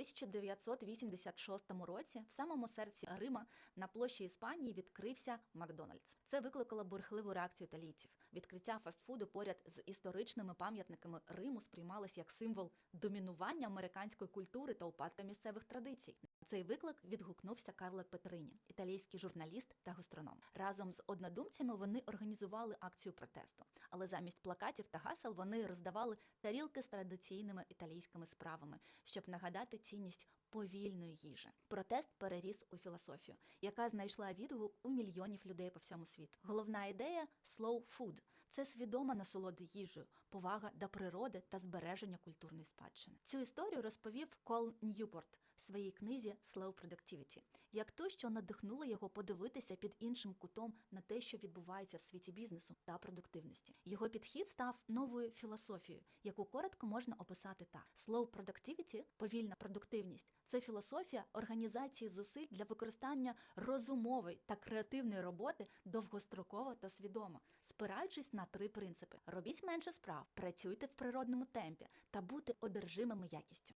1986 році в самому серці Рима на площі Іспанії відкрився Макдональдс. Це викликало бурхливу реакцію італійців. Відкриття фастфуду поряд з історичними пам'ятниками Риму сприймалось як символ домінування американської культури та упадка місцевих традицій. Цей виклик відгукнувся Карло Петрині, італійський журналіст та гастроном. Разом з однодумцями вони організували акцію протесту, але замість плакатів та гасел вони роздавали тарілки з традиційними італійськими справами, щоб нагадати цінність повільної їжі. Протест переріс у філософію, яка знайшла відгук у мільйонів людей по всьому світу. Головна ідея slow food – це свідома насолода їжею, повага до природи та збереження культурної спадщини. Цю історію розповів Кол Ньюпорт в своїй книзі Slow Productivity, як ту, що надихнула його подивитися під іншим кутом на те, що відбувається в світі бізнесу та продуктивності. Його підхід став новою філософією, яку коротко можна описати так: Slow Productivity – повільна продуктивність це філософія організації зусиль для використання розумової та креативної роботи довгостроково та свідомо, спираючись на три принципи: робіть менше справ, працюйте в природному темпі та бути одержимими якістю.